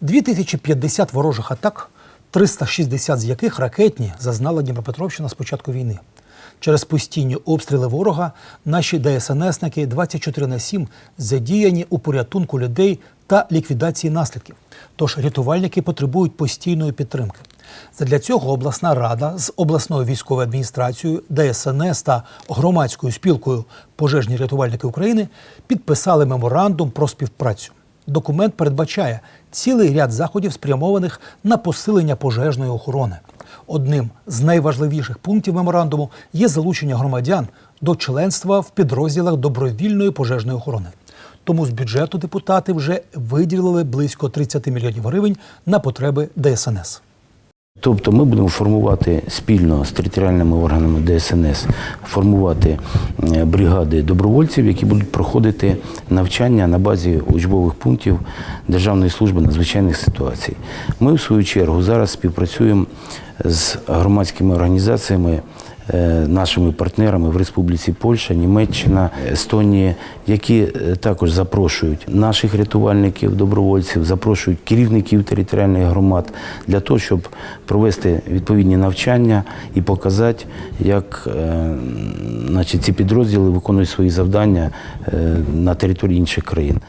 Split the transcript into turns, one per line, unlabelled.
2050 ворожих атак, 360 з яких ракетні, зазнала Дніпропетровщина з початку війни. Через постійні обстріли ворога наші ДСНСники 24 на 7 задіяні у порятунку людей та ліквідації наслідків. Тож рятувальники потребують постійної підтримки. Задля цього обласна рада з обласною військовою адміністрацією, ДСНС та громадською спілкою Пожежні рятувальники України підписали меморандум про співпрацю. Документ передбачає цілий ряд заходів, спрямованих на посилення пожежної охорони. Одним з найважливіших пунктів меморандуму є залучення громадян до членства в підрозділах добровільної пожежної охорони. Тому з бюджету депутати вже виділили близько 30 мільйонів гривень на потреби ДСНС.
Тобто ми будемо формувати спільно з територіальними органами ДСНС, формувати бригади добровольців, які будуть проходити навчання на базі учбових пунктів Державної служби надзвичайних ситуацій. Ми, в свою чергу, зараз співпрацюємо з громадськими організаціями, е, нашими партнерами в Республіці Польща, Німеччина, Естонія, які е, також запрошують наших рятувальників, добровольців, запрошують керівників територіальних громад для того, щоб провести відповідні навчання і показати, як е, значить, ці підрозділи виконують свої завдання е, на території інших країн.